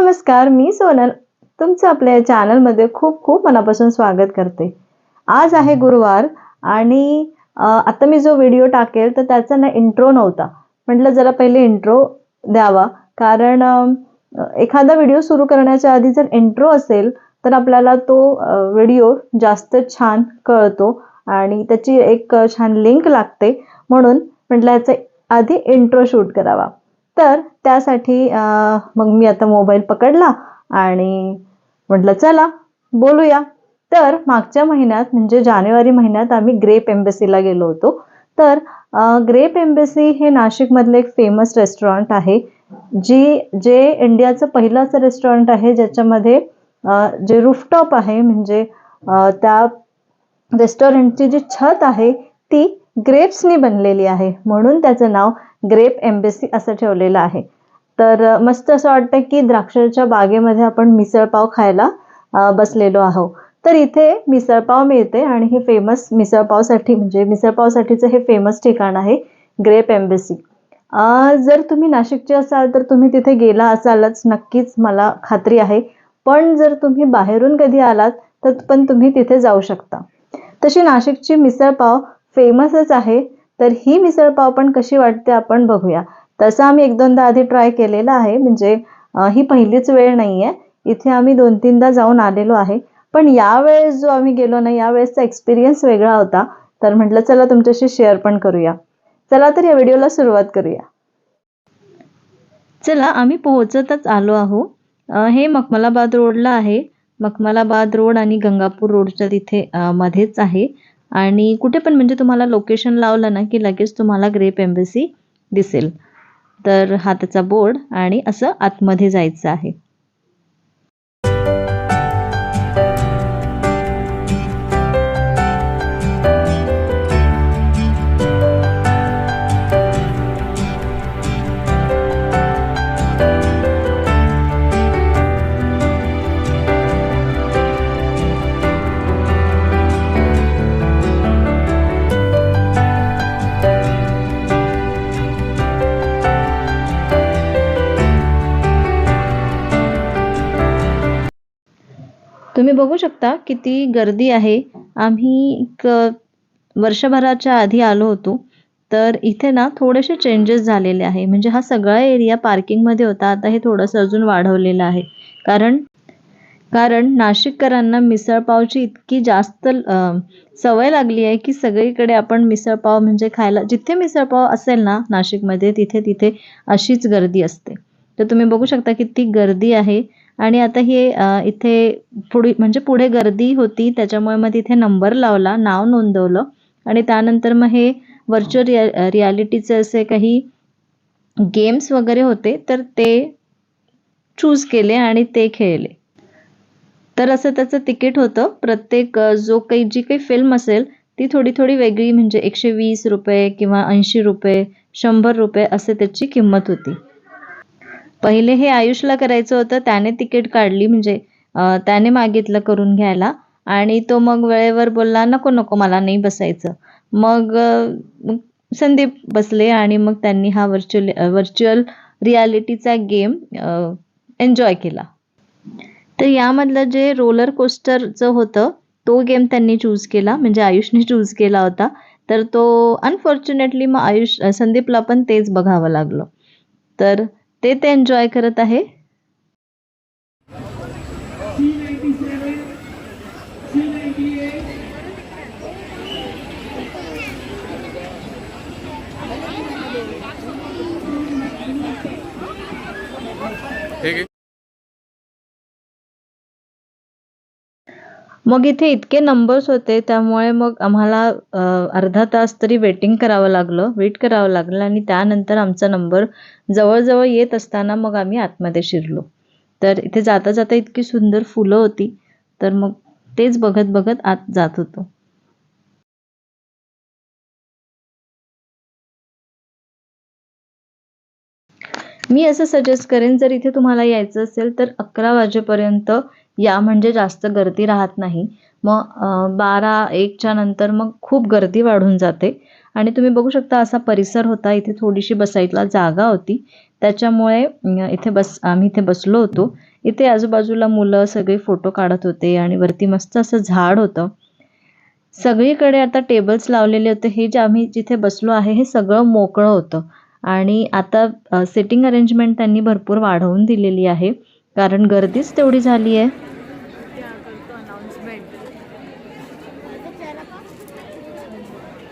नमस्कार मी सोनल. तुमचं आपल्या या चॅनलमध्ये खूप खूप मनापासून स्वागत करते. आज आहे गुरुवार आणि आता मी जो व्हिडिओ टाकेल तर त्याचा ना इंट्रो नव्हता. म्हटलं जरा पहिले इंट्रो द्यावा. कारण एखादा व्हिडिओ सुरू करण्याच्या आधी जर इंट्रो असेल तर आपल्याला तो व्हिडिओ जास्त छान कळतो आणि त्याची एक छान लिंक लागते. म्हणून म्हटलं याचा आधी इंट्रो शूट करावा. तर त्यासाठी मग मी आता मोबाईल पकडला आणि म्हटलं चला बोलूया. तर मागच्या महिन्यात म्हणजे जानेवारी महिन्यात आम्ही ग्रेप एम्बेसीला गेलो होतो. तर ग्रेप एम्बेसी हे नाशिकमधलं एक फेमस रेस्टॉरंट आहे जी जे इंडियाचं पहिलंच रेस्टॉरंट आहे ज्याच्यामध्ये जे रूफटॉप आहे म्हणजे त्या रेस्टॉरंटची जी छत आहे ती ग्रेप्सनी बनलेली आहे. म्हणून त्याचं नाव ग्रेप एम्बेसी असं ठेवलेलं आहे. तर मस्त असं वाटतं की द्राक्षाच्या बागेमध्ये आपण मिसळपाव खायला बसलेलो आहोत. तर इथे मिसळपाव मिळते आणि हे फेमस मिसळपावसाठी म्हणजे मिसळपावसाठीचं हे फेमस ठिकाण आहे ग्रेप एम्बेसी. जर तुम्ही नाशिकचे असाल तर तुम्ही तिथे गेला असालच नक्कीच मला खात्री आहे. पण जर तुम्ही बाहेरून कधी आलात तर पण तुम्ही तिथे जाऊ शकता. तशी नाशिकची मिसळपाव फेमसच आहे. तर ही मिसळपाव पण कशी वाटते आपण बघूया. तसं आम्ही एक दोनदा आधी ट्राय केलेला आहे म्हणजे ही पहिलीच वेळ नाही आहे इथे आम्ही दोन तीनदा जाऊन आलेलो आहे. पण यावेळेस जो आम्ही गेलो ना यावेळेसचा एक्सपिरियन्स वेगळा होता. तर म्हटलं चला तुमच्याशी शेअर पण करूया. चला तर या व्हिडिओला सुरुवात करूया. चला आम्ही पोहोचतच आलो आहो. हे मखमलाबाद रोडला आहे. मखमलाबाद रोड आणि गंगापूर रोडच्या तिथे मध्येच आहे. आणि कुठे पण म्हणजे तुम्हाला लोकेशन लावलं ना की लगेच तुम्हाला ग्रेप एम्बेसी दिसेल. तर हा त्याचा बोर्ड आणि असं आतमध्ये जायचं आहे. तुम्ही बघू शकता किती गर्दी आहे. आम्ही एक वर्षभराच्या आधी आलो होतो. तर इथे ना थोडेसे चेंजेस झालेले आहे. म्हणजे हा सगळा एरिया पार्किंगमध्ये होता. आता हे थोडंसं अजून वाढवलेलं आहे. कारण कारण नाशिककरांना मिसळपावची इतकी जास्त सवय लागली आहे की सगळीकडे आपण मिसळपाव म्हणजे खायला जिथे मिसळपाव असेल ना नाशिकमध्ये तिथे तिथे अशीच गर्दी असते. तर तुम्ही बघू शकता किती गर्दी आहे. आणि आता हे इथे पुढे म्हणजे पुढे गर्दी होती त्याच्यामुळे मग तिथे नंबर लावला नाव नोंदवलं आणि त्यानंतर मग हे व्हर्च्युअल रिया रियालिटीचे असे काही गेम्स वगैरे होते तर ते चूज केले आणि ते खेळले. तर असं त्याचं तिकीट होतं. प्रत्येक जो काही जी काही फिल्म असेल ती थोडी थोडी वेगळी म्हणजे एकशे वीस रुपये किंवा ऐंशी रुपये शंभर रुपये असे त्याची किंमत होती. पहिले हे आयुषला करायचं होतं त्याने तिकीट काढली म्हणजे त्याने मागितलं करून घ्यायला. आणि तो मग वेळेवर बोलला नको नको मला नाही बसायचं. मग मग संदीप बसले आणि मग त्यांनी हा व्हर्च्युअल व्हर्च्युअल रियालिटीचा गेम एन्जॉय केला. तर यामधलं जे रोलर कोस्टरचं होतं तो गेम त्यांनी चूज केला म्हणजे आयुषने चूज केला होता. तर तो अनफॉर्च्युनेटली मग आयुष संदीपला पण तेच बघावं लागलं. तर ते ते एन्जॉय करत आहे ठीक आहे मग इथे इतके नंबर्स होते त्यामुळे मग आम्हाला अर्धा तास तरी वेटिंग करावं लागलं वेट करावं लागलं आणि त्यानंतर आमचा नंबर जवळजवळ येत असताना मग आम्ही आतमध्ये शिरलो. तर इथे जाता जाता इतकी सुंदर फुलं होती तर मग तेच बघत बघत आत जात होतो. मी असं सजेस्ट करेन जर इथे तुम्हाला यायचं असेल तर अकरा वाजेपर्यंत या म्हणजे जास्त गर्दी राहत नाही. मग बारा एकच्या नंतर मग खूप गर्दी वाढून जाते. आणि तुम्ही बघू शकता असा परिसर होता इथे थोडीशी बसायला जागा होती. त्याच्यामुळे इथे बस आम्ही इथे बसलो होतो. इथे आजूबाजूला मुलं सगळे फोटो काढत होते आणि वरती मस्त असं झाड होतं. सगळीकडे आता टेबल्स लावलेले होते. हे जे आम्ही जिथे बसलो आहे हे सगळं मोकळं होतं. आणि आता सिटिंग अरेंजमेंट त्यांनी भरपूर वाढवून दिलेली आहे. कारण गर्दीच तेवढी झाली आहे.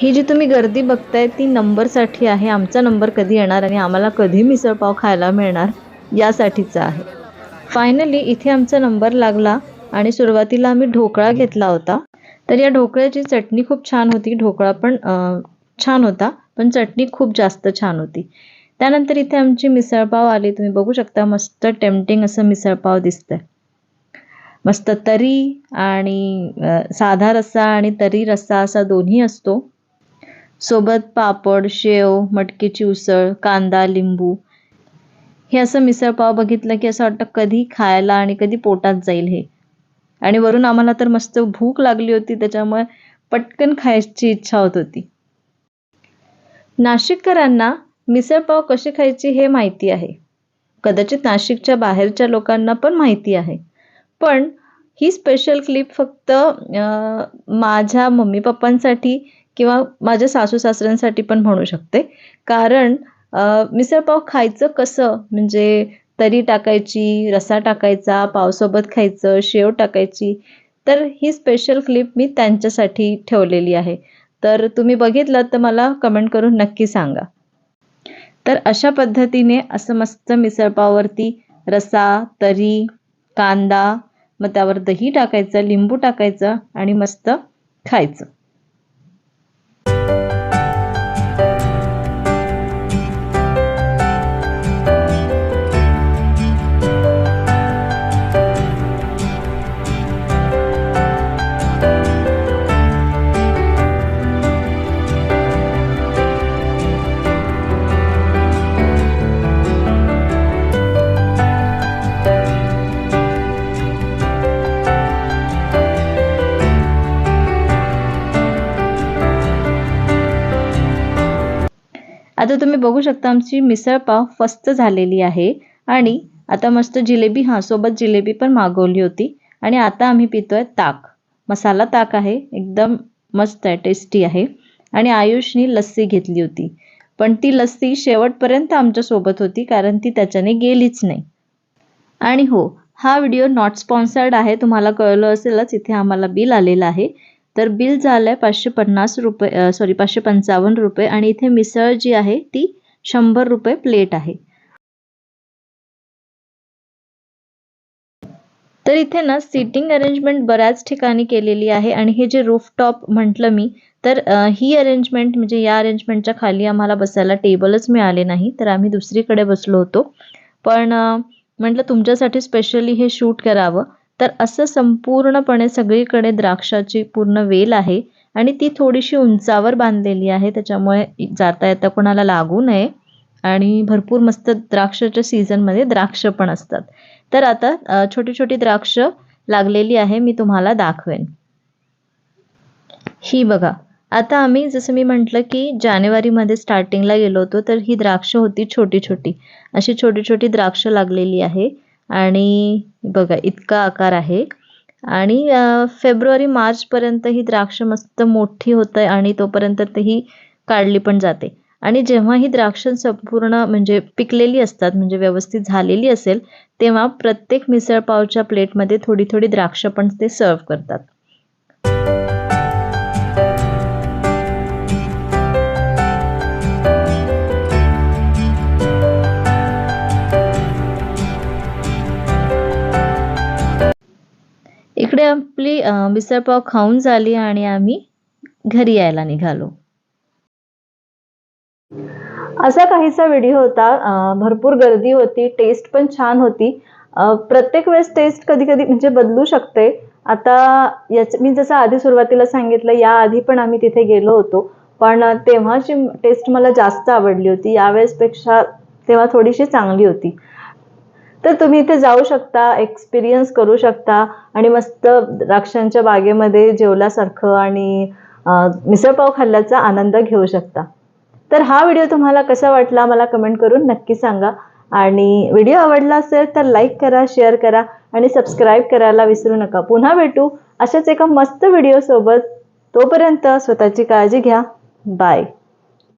ही जी तुम्ही गर्दी बघताय ती नंबरसाठी आहे. आमचा नंबर कधी येणार आणि आम्हाला कधी मिसळपाव खायला मिळणार यासाठीचा आहे. फायनली इथे आमचा नंबर लागला आणि सुरुवातीला आम्ही ढोकळा घेतला होता. तर या ढोकळ्याची चटणी खूप छान होती. ढोकळा पण छान होता पण चटणी खूप जास्त छान होती. त्यानंतर इथे आमची मिसळपाव आली. तुम्ही बघू शकता मस्त टेम्पटिंग असं मिसळपाव दिसतंय. मस्त तरी आणि साधा रस्सा आणि तरी रस्सा असा दोन्ही असतो. सोबत पापड शेव मटकीची उसळ कांदा लिंबू. हे असं मिसळपाव बघितलं की असं वाटतं कधी खायला आणि कधी पोटात जाईल हे. आणि वरून आम्हाला तर मस्त भूक लागली होती त्याच्यामुळे पटकन खायची इच्छा होत होती. नाशिककरांना मिसळपाव कशी खायची हे माहिती आहे. कदाचित नाशिकच्या बाहेरच्या लोकांना पण माहिती आहे. पण ही स्पेशल क्लिप फक्त माझ्या मम्मी पप्पांसाठी किंवा माझ्या सासू सासऱ्यांसाठी पण म्हणू शकते. कारण मिसळपाव खायचं कसं? म्हणजे तरी टाकायची रसा टाकायचा पावसोबत खायचं शेव टाकायची. तर ही स्पेशल क्लिप मी त्यांच्यासाठी ठेवलेली आहे. तर तुम्ही बघितलं तर मला कमेंट करून नक्की सांगा. तर अशा पद्धतीने असं मस्त मिसळपावरती रसा तरी कांदा मग त्यावर दही टाकायचं लिंबू टाकायचं आणि मस्त खायचं. आता तुम्ही बघू शकता आमची मिसळपाव फस्त झालेली आहे. आणि आता मस्त जिलेबी हां सोबत जिलेबी पण मागवली होती. आणि आता आम्ही पितोय ताक. मसाला ताक आहे. एकदम मस्त आहे टेस्टी आहे. आणि आयुषनी लस्सी घेतली होती. पण ती लस्सी शेवटपर्यंत आमच्यासोबत होती कारण ती त्याच्याने गेलीच नाही. आणि हो हा व्हिडिओ नॉट स्पॉन्सर्ड आहे. तुम्हाला कळलं असेलच इथे आम्हाला बिल आलेलं आहे. तर बिल झालं आहे पाचशे पन्नास रुपये सॉरी पाचशे पंचावन्न रुपये आणि इथे मिसळ जी आहे ती शंभर रुपये प्लेट आहे. तर इथे ना सिटिंग अरेंजमेंट बऱ्याच ठिकाणी केलेली आहे आणि हे जे रूफटॉप म्हटलं मी तर ही अरेंजमेंट म्हणजे या अरेंजमेंटच्या खाली आम्हाला बसायला टेबलच मिळाले नाही तर आम्ही दुसरीकडे बसलो होतो. पण म्हटलं तुमच्यासाठी स्पेशली हे शूट करावं. तर असं संपूर्णपणे सगळीकडे द्राक्षाची पूर्ण वेल आहे आणि ती थोडीशी उंचावर बांधलेली आहे. त्याच्यामुळे जाता येता कोणाला लागू नये. आणि भरपूर मस्त द्राक्षाच्या सीझनमध्ये द्राक्ष पण असतात. तर आता छोटी छोटी द्राक्ष लागलेली आहे. मी तुम्हाला दाखवेन. ही बघा. आता आम्ही जसं मी म्हटलं की जानेवारीमध्ये स्टार्टिंगला गेलो होतो तर ही द्राक्ष होती छोटी छोटी. अशी छोटी छोटी द्राक्ष लागलेली आहे. आणि बघा इतका आकार आहे. आणि फेब्रुवारी मार्चपर्यंत ही द्राक्ष मस्त मोठी होत आहे आणि तोपर्यंत ते ही काढली पण जाते. आणि जेव्हा ही द्राक्ष संपूर्ण म्हणजे पिकलेली असतात म्हणजे व्यवस्थित झालेली असेल तेव्हा प्रत्येक मिसळपावच्या प्लेटमध्ये थोडी थोडी द्राक्ष पण ते सर्व करतात. आपली मिसळपाव खाऊन झाली आणि आम्ही घरी यायला निघालो. असा काहीसा व्हिडिओ होता. भरपूर गर्दी होती. टेस्ट पण छान होती. प्रत्येक वेळेस टेस्ट कधी कधी म्हणजे बदलू शकते. आता याच मी जसं आधी सुरुवातीला सांगितलं या आधी पण आम्ही तिथे गेलो होतो. पण तेव्हाची टेस्ट मला जास्त आवडली होती. यावेळेसपेक्षा तेव्हा थोडीशी चांगली होती. तर तुम्ही इथे जाऊ शकता एक्सपिरियन्स करू शकता आणि मस्त द्राक्षांच्या बागेमध्ये जेवल्यासारखं आणि मिसळपाव खाल्ल्याचा आनंद घेऊ शकता. तर हा व्हिडिओ तुम्हाला कसा वाटला मला कमेंट करून नक्की सांगा आणि व्हिडिओ आवडला असेल तर लाईक करा शेअर करा आणि सबस्क्राईब करायला विसरू नका. पुन्हा भेटू अशाच एका मस्त व्हिडिओसोबत. तोपर्यंत स्वतःची काळजी घ्या. बाय